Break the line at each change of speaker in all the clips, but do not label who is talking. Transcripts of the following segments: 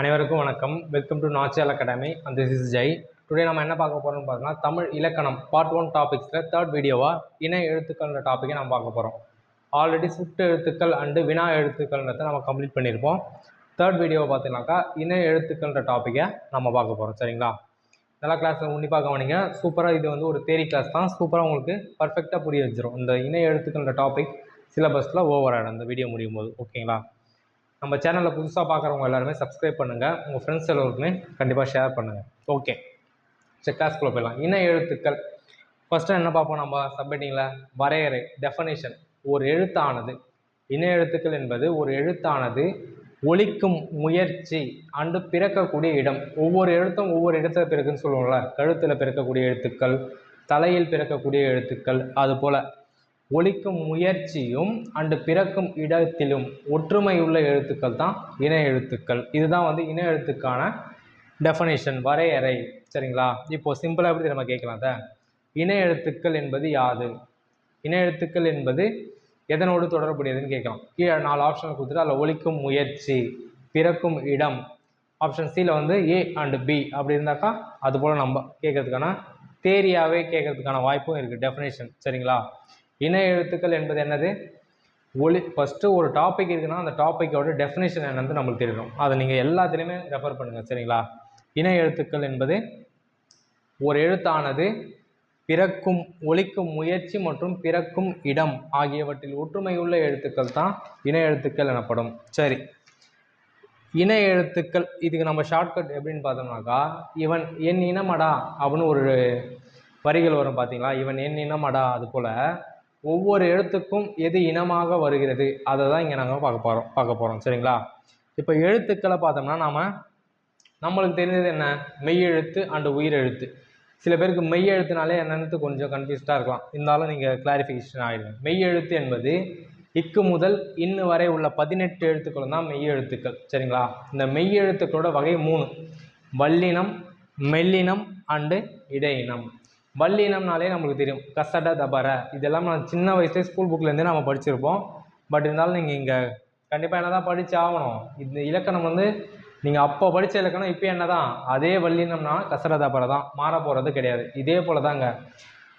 அனைவருக்கும் வணக்கம். Welcome to Nachiyal academy and this is Jai today நம்ம என்ன பார்க்க போகிறோம்னு பார்த்தோம்னா தமிழ் இலக்கணம் பார்ட் ஒன் டாபிக்ஸில் தேர்ட் வீடியோவாக இணை எழுத்துக்கள்ன்ற டாப்பிக்கை நம்ம பார்க்க போகிறோம் ஆல்ரெடி சுட்டு எழுத்துக்கள் அண்டு வினா எழுத்துக்கள்ன்றதை நம்ம கம்ப்ளீட் பண்ணியிருப்போம் தேர்ட் வீடியோவை பார்த்தீங்கன்னாக்கா இணை எழுத்துக்கள்ன்ற டாப்பிக்கை நம்ம பார்க்க போகிறோம் சரிங்களா? நல்லா கிளாஸில் உன்னிப்பாக கவனிங்க. சூப்பராக இது வந்து ஒரு தேரி கிளாஸ் தான். சூப்பராக உங்களுக்கு பர்ஃபெக்டாக புரிய வச்சிடும் இந்த இணை எழுத்துக்கள்ன்ற டாபிக் சிலபஸில் ஓவர் ஆகிடும் இந்த வீடியோ முடியும் போது. ஓகேங்களா நம்ம சேனலில் புதுசாக பார்க்குறவங்க எல்லாருமே சப்ஸ்கிரைப் பண்ணுங்கள் உங்கள் ஃப்ரெண்ட்ஸ் எல்லோருக்குமே கண்டிப்பாக ஷேர் பண்ணுங்கள் ஓகே சரி கிளாஸ்க்குள்ளே போயிடலாம். இன எழுத்துக்கள். ஃபஸ்ட்டு என்ன பார்ப்போம் நம்ம? சப்மிட்டிங்கில் வரையறை டெஃபனேஷன் ஒரு எழுத்தானது. இன எழுத்துக்கள் என்பது ஒரு எழுத்தானது ஒழிக்கும் முயற்சி அண்டு பிறக்கக்கூடிய இடம். ஒவ்வொரு எழுத்தும் ஒவ்வொரு இடத்துல பிறக்குன்னு சொல்லுவோம்ல கழுத்தில் பிறக்கக்கூடிய எழுத்துக்கள் தலையில் பிறக்கக்கூடிய எழுத்துக்கள் அதுபோல் ஒழிக்கும் முயற்சியும் அண்டு பிறக்கும் இடத்திலும் ஒற்றுமையுள்ள எழுத்துக்கள் தான் இன எழுத்துக்கள். இதுதான் வந்து இணைய எழுத்துக்கான டெஃபனேஷன் வரையறை. சரிங்களா? இப்போது சிம்பிளாக எப்படி நம்ம கேட்கலாம் அதை? இன எழுத்துக்கள் என்பது யாது? இன எழுத்துக்கள் என்பது எதனோடு தொடர்புடையதுன்னு கேட்கலாம். கீழே நாலு ஆப்ஷன் கொடுத்துட்டு அதில் ஒழிக்கும் முயற்சி பிறக்கும் இடம். ஆப்ஷன் சியில் வந்து ஏ அண்டு பி அப்படி இருந்தாக்கா அது போல் நம்ம கேட்கறதுக்கான தேரியாகவே கேட்கறதுக்கான வாய்ப்பும் இருக்குது டெஃபினேஷன் சரிங்களா? இணைய எழுத்துக்கள் என்பது என்னது? ஒளி ஃபஸ்ட்டு ஒரு டாபிக் இருக்குன்னா அந்த டாப்பிக்கோட டெஃபினேஷன் என்னன்னு நம்மளுக்கு தெரியணும் அதை நீங்கள் எல்லாத்துலேயுமே ரெஃபர் பண்ணுங்கள் சரிங்களா? இன எழுத்துக்கள் என்பது ஒரு எழுத்தானது பிறக்கும் ஒலிக்கும் முயற்சி மற்றும் பிறக்கும் இடம் ஆகியவற்றில் ஒற்றுமையுள்ள எழுத்துக்கள் தான் இணைய எழுத்துக்கள் எனப்படும். சரி. இணைய எழுத்துக்கள் இதுக்கு நம்ம ஷார்ட்கட் எப்படின்னு பார்த்தோம்னாக்கா இவன் என் இனமடா அப்படின்னு ஒரு வரிகள் வரும் பார்த்தீங்களா? இவன் என் இனமடா அது போல் ஒவ்வொரு எழுத்துக்கும் எது இனமாக வருகிறது? அதை தான் இங்கே நாங்கள் பார்க்க போகிறோம் பார்க்க போகிறோம் சரிங்களா? இப்போ எழுத்துக்களை பார்த்தோம்னா நாம் நம்மளுக்கு தெரிஞ்சது என்ன? மெய்யெழுத்து அண்டு உயிர் எழுத்து சில பேருக்கு மெய் எழுத்துனாலே என்னன்னு கொஞ்சம் கன்ஃபியூஸ்டாக இருக்கலாம். இருந்தாலும் நீங்கள் கிளாரிஃபிகேஷன் ஆகிடுங்க மெய் எழுத்து என்பது இக்கு முதல் இன்னு வரை உள்ள பதினெட்டு எழுத்துக்களும் தான் மெய் எழுத்துக்கள் சரிங்களா? இந்த மெய் எழுத்துக்களோட வகை மூணு. வல்லினம் மெல்லினம் அண்டு இடையினம். வல்லினம்னாலே நம்மளுக்கு தெரியும். கசட தபர இதெல்லாம் நான் சின்ன வயசுலேயே ஸ்கூல் புக்லேருந்தே நம்ம படிச்சிருப்போம். பட் இருந்தாலும் நீங்கள் இங்கே கண்டிப்பாக என்ன தான் படித்து ஆகணும். இந்த இலக்கணம் வந்து நீங்கள் அப்போ படித்த இலக்கணம் இப்போ என்ன தான் அதே வல்லினம்னா கசட தபர தான். மாற போகிறது கிடையாது. இதே போல் தாங்க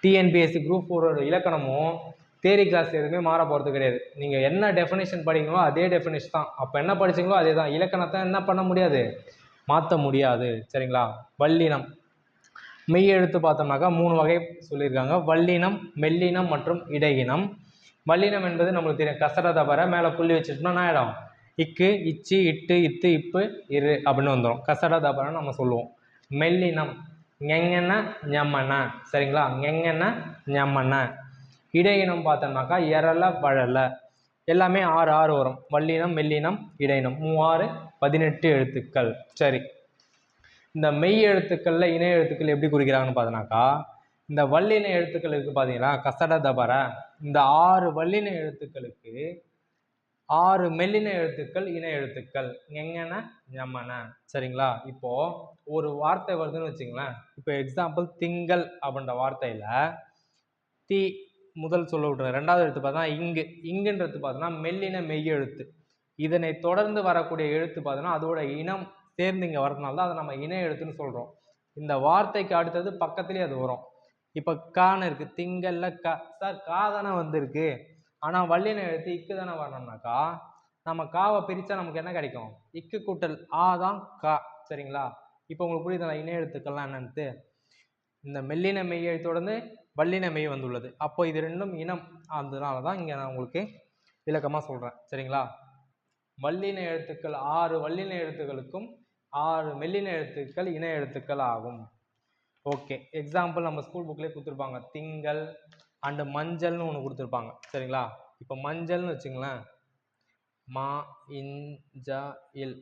டிஎன்பிஎஸ்சி குரூப் ஃபோரோட இலக்கணமும் தேரி கிளாஸ் எதுவுமே மாற போகிறது கிடையாது. நீங்கள் என்ன டெஃபினேஷன் படிங்களோ அதே டெஃபினேஷன் தான். அப்போ என்ன படிச்சீங்களோ அதே தான் இலக்கணத்தை என்ன பண்ண முடியாது? மாற்ற முடியாது. சரிங்களா? வல்லினம் மெய் எழுத்து பார்த்தோம்னாக்கா மூணு வகை சொல்லியிருக்காங்க. வல்லினம் மெல்லினம் மற்றும் இடையினம். வல்லினம் என்பது நம்மளுக்கு தெரியும். கசட தவிர மேலே புள்ளி வச்சுட்டோம்னா என்ன ஆகிடும் இக்கு இச்சு இட்டு இத்து இப்பு இரு அப்படின்னு வந்துடும் கசட தபரன்னு நம்ம சொல்லுவோம். மெல்லினம் எங்கென்ன ஞம்மன சரிங்களா? எங்கென்ன ஞம்மன இடையினம் பார்த்தோம்னாக்கா எரல வழல எல்லாமே ஆறு ஆறு வரும். வல்லினம் மெல்லினம் இடையினம். மூவாறு பதினெட்டு எழுத்துக்கள். சரி. இந்த மெய் எழுத்துக்களில் இணைய எழுத்துக்கள் எப்படி குறிக்கிறாங்கன்னு பார்த்தோன்னாக்கா இந்த வல்லின எழுத்துக்கள் இருக்குது பார்த்தீங்களா கசட தபர. இந்த ஆறு வல்லின எழுத்துக்களுக்கு ஆறு மெல்லின எழுத்துக்கள் இணை எழுத்துக்கள். எங்கன ஞமன சரிங்களா? இப்போது ஒரு வார்த்தை வருதுன்னு வச்சுங்களேன். இப்போ எக்ஸாம்பிள் திங்கள் அப்படின்ற வார்த்தையில் தி முதல் சொல்ல விட்டுருங்க. ரெண்டாவது எழுத்து பார்த்தா இங்கு. இங்குன்றது பார்த்தோன்னா மெல்லின மெய் எழுத்து. இதனை தொடர்ந்து வரக்கூடிய எழுத்து பார்த்தோன்னா அதோட இனம் சேர்ந்து இங்கே வரதுனால தான் அதை நம்ம இணை எழுத்துன்னு சொல்கிறோம் இந்த வார்த்தைக்கு அடுத்தது பக்கத்துலேயே அது வரும். இப்போ கான்னு இருக்குது திங்கல்ல க. சார் கா தானே வந்திருக்கு. ஆனால் வல்லின எழுத்து இக்கு தானே வரணும்னாக்கா நம்ம காவை பிரித்தா நமக்கு என்ன கிடைக்கும்? இக்கு கூட்டல் ஆ தான் கா. சரிங்களா? இப்போ உங்களுக்கு புரியுதுல இணைய எழுத்துக்கள்லாம் என்னன்ட்டு. இந்த மெல்லின மெய் எழுத்தோடந்து வல்லின மெய் வந்துள்ளது. அப்போ இது ரெண்டும் இனம். அதனால தான் இங்கே நான் உங்களுக்கு விளக்கமாக சொல்கிறேன் சரிங்களா? வல்லின எழுத்துக்கள் ஆறு வல்லின எழுத்துக்களுக்கும் ஆறு மெல்லின எழுத்துக்கள் இன எழுத்துக்கள் ஆகும். ஓகே எக்ஸாம்பிள் நம்ம ஸ்கூல் புக்லேயே கொடுத்துருப்பாங்க. திங்கள் அண்டு மஞ்சள்னு ஒன்று கொடுத்துருப்பாங்க. சரிங்களா? இப்போ மஞ்சள்னு வச்சுங்களேன். மா இஞ்சா இல்.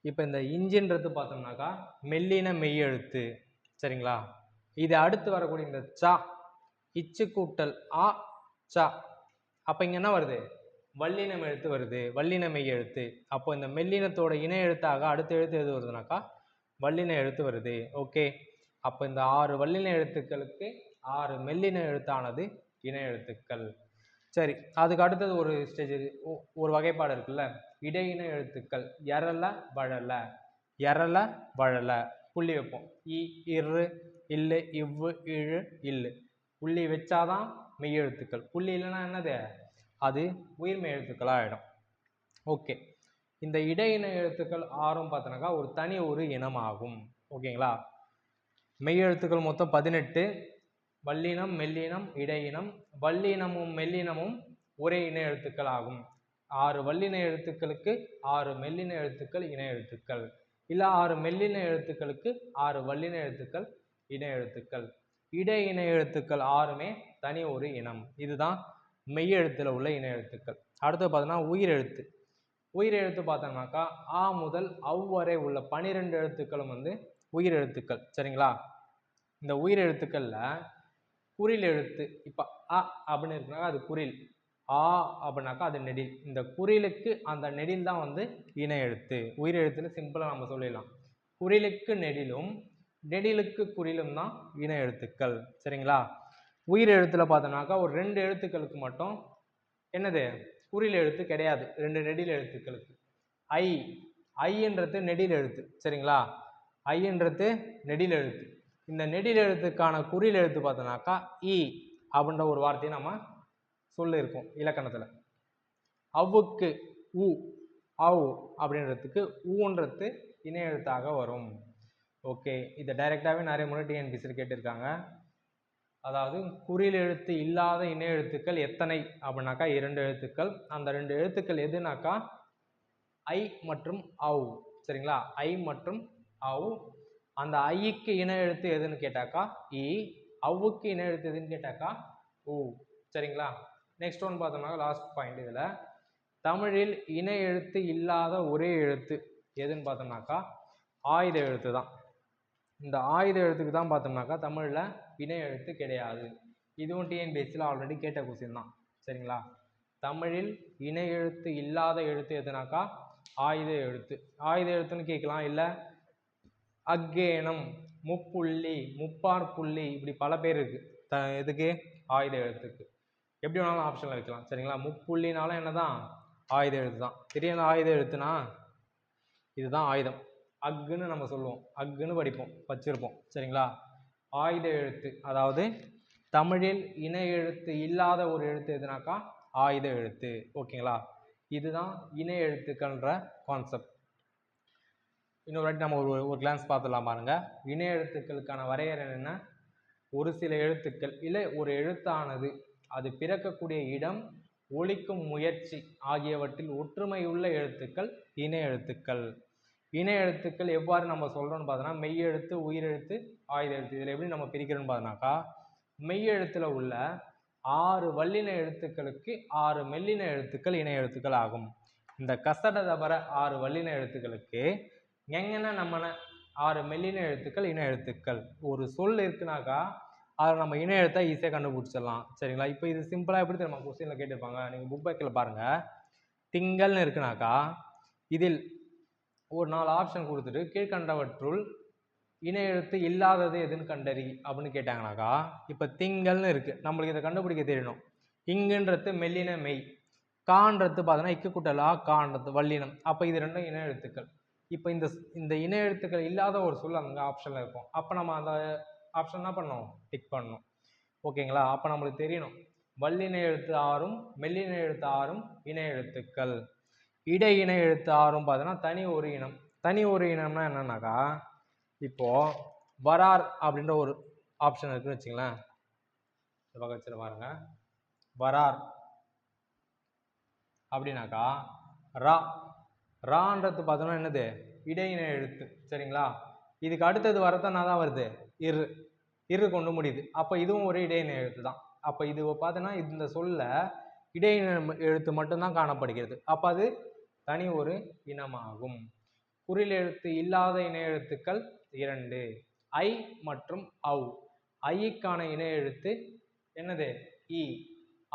இப்போ இந்த இஞ்சின்றது பார்த்தோம்னாக்கா மெல்லின மெய் எழுத்து சரிங்களா? இது அடுத்து வரக்கூடிய இந்த சா இச்சு கூட்டல் ஆ சா. அப்போ இங்கே என்ன வருது? வல்லினம் எழுத்து வருது வல்லின மெய் எழுத்து. அப்போ இந்த மெல்லினத்தோட இணை எழுத்தாக அடுத்த எழுத்து எது வருதுனாக்கா? வல்லின எழுத்து வருது. ஓகே. அப்போ இந்த ஆறு வல்லின எழுத்துக்களுக்கு ஆறு மெல்லின எழுத்தானது இணை எழுத்துக்கள். சரி அதுக்கு அடுத்தது ஒரு ஸ்டேஜ் ஒரு வகைப்பாடு இருக்குல்ல. இடையின எழுத்துக்கள். எரல வழல எரல வழல புள்ளி வைப்போம். இ இரு இல்லு இவ்வு இழு இல்லு. புள்ளி வச்சாதான் மெய் எழுத்துக்கள். புள்ளி இல்லைன்னா என்னது? அது உயிர்மெய் எழுத்துக்களாக ஆகிடும் ஓகே இந்த இடையின எழுத்துக்கள் ஆறும் பார்த்தோன்னாக்கா ஒரு தனி ஒரு இனமாகும். ஓகேங்களா? மெய் எழுத்துக்கள் மொத்தம் பதினெட்டு. வல்லினம் மெல்லினம் இடையினம். வல்லினமும் மெல்லினமும் ஒரே இன எழுத்துக்கள் ஆகும். ஆறு வல்லின எழுத்துக்களுக்கு ஆறு மெல்லின எழுத்துக்கள் இன எழுத்துக்கள். இல்லை ஆறு மெல்லின எழுத்துக்களுக்கு ஆறு வல்லின எழுத்துக்கள் இன எழுத்துக்கள். இடை இன எழுத்துக்கள் ஆறுமே தனி ஒரு இனம். இதுதான் மெய் உள்ள இன எழுத்துக்கள். அடுத்து பார்த்தோன்னா உயிர் எழுத்து உயிர் எழுத்து பார்த்தோம்னாக்கா ஆ முதல் அவ் வரை உள்ள பனிரெண்டு எழுத்துக்களும் வந்து உயிர் எழுத்துக்கள் சரிங்களா? இந்த உயிரெழுத்துக்களில் குறில் எழுத்து இப்போ அ அப்படின்னு இருக்குனாக்கா அது குறில் ஆ அப்படின்னாக்கா அது நெடில். இந்த குறிலுக்கு அந்த நெடில் தான் வந்து இன எழுத்து. உயிர் சிம்பிளாக நம்ம சொல்லிடலாம். குறிலுக்கு நெடிலும் நெடிலுக்கு குறிலும் தான் இன எழுத்துக்கள். சரிங்களா? உயிர் எழுத்தில் பார்த்தோம்னாக்கா ஒரு ரெண்டு எழுத்துக்களுக்கு மட்டும் என்னது? குறியில் எழுத்து கிடையாது. ரெண்டு நெடில் எழுத்துக்களுக்கு. ஐ. ஐன்றது நெடில் எழுத்து. சரிங்களா? ஐன்றது நெடில் எழுத்து. இந்த நெடில் எழுத்துக்கான குறியில் எழுத்து பார்த்தோன்னாக்கா இ அப்படின்ற ஒரு வார்த்தையை நம்ம சொல்லியிருக்கோம் இலக்கணத்தில். அவ்வுக்கு உ அவ் அப்படின்றதுக்கு ஊன்றது இணை எழுத்தாக வரும். ஓகே. இதை டைரெக்டாகவே நிறைய முறை டிஎன்பிசியில் கேட்டிருக்காங்க. அதாவது குறில் எழுத்து இல்லாத இணை எழுத்துக்கள் எத்தனை அப்படின்னாக்கா இரண்டு எழுத்துக்கள். அந்த ரெண்டு எழுத்துக்கள் எதுனாக்கா? ஐ மற்றும் அவ் சரிங்களா? ஐ மற்றும் அவ் அந்த ஐக்கு இன எழுத்து எதுன்னு கேட்டாக்கா? இ. அவுக்கு இணை எழுத்து எதுன்னு கேட்டாக்கா? உ. சரிங்களா? நெக்ஸ்ட் ஒன் பார்த்தோம்னா லாஸ்ட் பாயிண்ட் இதில். தமிழில் இணை எழுத்து இல்லாத ஒரே எழுத்து எதுன்னு பார்த்தோம்னாக்கா? ஆயுத எழுத்து தான் இந்த ஆயுத எழுத்துக்கு தான் பார்த்தோம்னாக்கா தமிழில் வினை எழுத்து கிடையாது. இதுவும் டிஎன்பிஎஸ்சியில் ஆல்ரெடி கேட்ட கொஸ்டின் தான். சரிங்களா? தமிழில் இணை எழுத்து இல்லாத எழுத்து எதுனாக்கா? ஆயுத எழுத்து. ஆயுத எழுத்துன்னு கேட்கலாம். இல்லை அக்கேனம் முப்புள்ளி முப்பார் புள்ளி இப்படி பல பேர் இருக்குது த எதுக்கு? ஆயுத எழுத்துக்கு. எப்படி வேணாலும் ஆப்ஷனில் வைக்கலாம். சரிங்களா? முப்புள்ளினாலும் என்ன தான் ஆயுத எழுத்து தான் தெரியாத ஆயுத எழுத்துனா? இதுதான் ஆயுதம். அக்குன்னு நம்ம சொல்லுவோம். அக்குன்னு படிப்போம் வச்சிருப்போம். சரிங்களா? ஆயுத எழுத்து அதாவது தமிழில் இன எழுத்து இல்லாத ஒரு எழுத்து எதுனாக்கா? ஆயுத எழுத்து. ஓகேங்களா? இதுதான் இன எழுத்துக்கள்ன்ற கான்செப்ட் இன்னொரு வாட்டி நம்ம ஒரு ஒரு கிளான்ஸ் பார்த்துடலாம் பாருங்க. இன எழுத்துக்களுக்கான வரையறை என்ன? ஒரு சில எழுத்துக்கள் இல்லை ஒரு எழுத்தானது அது பிறக்கக்கூடிய இடம் ஒழிக்கும் முயற்சி ஆகியவற்றில் ஒற்றுமையுள்ள எழுத்துக்கள் இன எழுத்துக்கள். இணை எழுத்துக்கள் எவ்வாறு நம்ம சொல்கிறோம்னு பார்த்தோன்னா மெய் எழுத்து உயிரெழுத்து ஆயுத எழுத்து. இதில் எப்படி நம்ம பிரிக்கிறோம்னு பார்த்தோன்னாக்கா மெய் எழுத்தில் உள்ள ஆறு வல்லின எழுத்துக்களுக்கு ஆறு மெல்லின எழுத்துக்கள் இணை எழுத்துக்கள் ஆகும். இந்த கசட தவிர ஆறு வல்லின எழுத்துக்களுக்கு எங்கன்னா நம்மன ஆறு மெல்லின எழுத்துக்கள் இணை எழுத்துக்கள். ஒரு சொல் இருக்குனாக்கா அதை நம்ம இணை எழுத்தை ஈஸியாக கண்டுபிடிச்சிடலாம். சரிங்களா? இப்போ இது சிம்பிளாக எப்படி தெரியுமா? கொஸ்டினில் கேட்டிருப்பாங்க. நீங்கள் புக் பேக்கில் பாருங்கள் திங்கள்னு இருக்குனாக்கா இதில் ஒரு நாலு ஆப்ஷன் கொடுத்துட்டு கீழ்கண்டவற்றுள் இணை எழுத்து இல்லாதது எதுன்னு கண்டறி அப்படின்னு கேட்டாங்கனாக்கா இப்போ திங்கள்னு இருக்குது நம்மளுக்கு இதை கண்டுபிடிக்க தெரியணும். இங்குன்றது மெல்லின மெய். கான்றது பார்த்தோன்னா இக்கு குட்டலா கான்றது வல்லினம். அப்போ இது ரெண்டும் இன எழுத்துக்கள் இப்போ இந்த இந்த இணை எழுத்துக்கள் இல்லாத ஒரு சொல் அங்கே ஆப்ஷனில் இருக்கும். அப்போ நம்ம அந்த ஆப்ஷன் என்ன பண்ணணும்? டிக் பண்ணணும். ஓகேங்களா? அப்போ நம்மளுக்கு தெரியணும். வல்லின எழுத்து ஆறும் மெல்லின எழுத்து ஆறும் இணை எழுத்துக்கள் இடை இன எழுத்து ஆறும் பார்த்தோன்னா தனி ஒரு இனம். தனி ஒரு இனம்னா என்னன்னாக்கா இப்போது வரார் அப்படின்ற ஒரு ஆப்ஷன் இருக்குன்னு வச்சுங்களேன். இந்த பக்கத்தில் பாருங்க. வரார் அப்படின்னாக்கா ரா ரான்றது பார்த்தோன்னா என்னது? இடையின எழுத்து. சரிங்களா? இதுக்கு அடுத்தது வரத்தான் தான் வருது? இரு. இரு கொண்டு முடியுது. அப்போ இதுவும் ஒரு இடையின எழுத்து தான். அப்போ இது பார்த்தோன்னா இந்த சொல்ல இடையின எழுத்து மட்டும்தான் காணப்படுகிறது. அப்போ அது தனி ஒரு இனமாகும். குறிலெழுத்து இல்லாத இணை எழுத்துக்கள் இரண்டு. ஐ மற்றும் அவ் ஐக்கான இணை எழுத்து என்னது? இ.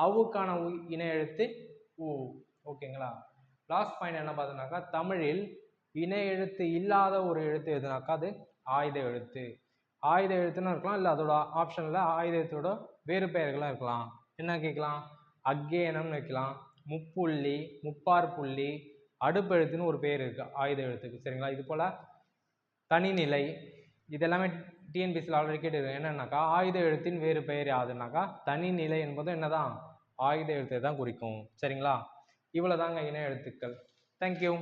அவுக்கான உ- இணை எழுத்து உ. ஓகேங்களா? லாஸ்ட் பாயிண்ட் என்ன பார்த்தோம்னாக்கா தமிழில் இணை எழுத்து இல்லாத ஒரு எழுத்து எதுனாக்கா அது ஆயுத எழுத்து. ஆயுத எழுத்துன்னு இருக்கலாம் இல்லை அதோட ஆப்ஷனில் ஆயுதத்தோட வேறு பெயர்களாக இருக்கலாம். என்ன கேட்கலாம்? அக்கேனம்னு வைக்கலாம். முப்புள்ளி முப்பார் புள்ளி அடுப்பு எழுத்துன்னு ஒரு பேர் இருக்குது ஆயுத எழுத்துக்கு. சரிங்களா? இது போல் தனிநிலை இதெல்லாமே டிஎன்பிசியில் ஆல்ரெடி கேட்டு என்னன்னாக்கா ஆயுத எழுத்தின் வேறு பெயர் யாதுனாக்கா தனிநிலை என்பதும் என்னதான்? ஆயுத எழுத்தை தான் குறிக்கும். சரிங்களா? இவ்வளோதாங்க இன எழுத்துக்கள் தேங்க்யூ